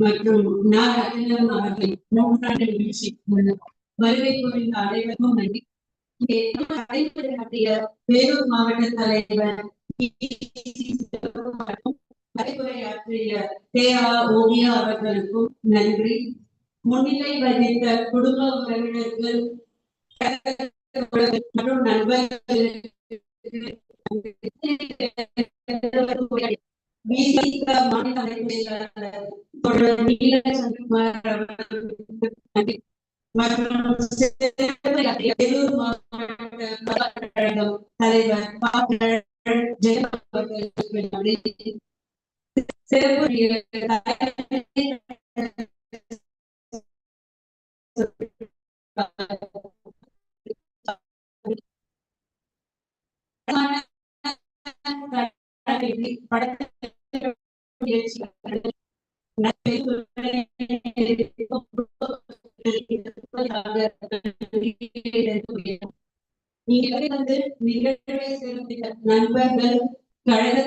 மற்றும் நா அவர்கள் மூன்றாண்டு நிகழ்ச்சி வருகை புரிந்த அனைவருக்கும் நன்றி. வேலூர் மாவட்ட தலைவர் வரைவுரையாற்றிய ஓவியா அவர்களுக்கும் நன்றி. முன்னிலை வகித்த குடும்ப உறவினர்கள் மற்றும் நண்பர்கள் மாநில அமைப்பாளர் தொடர் நீலசந்திரகுமார் நிகழ்வை சிறப்பித்த நண்பர்கள் கழக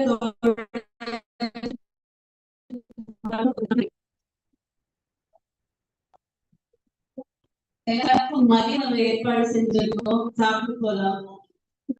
எல்லாருக்கும் மதியம் ஏற்பாடு செஞ்சிருக்கோம். சாப்பிட்டு போலாம்.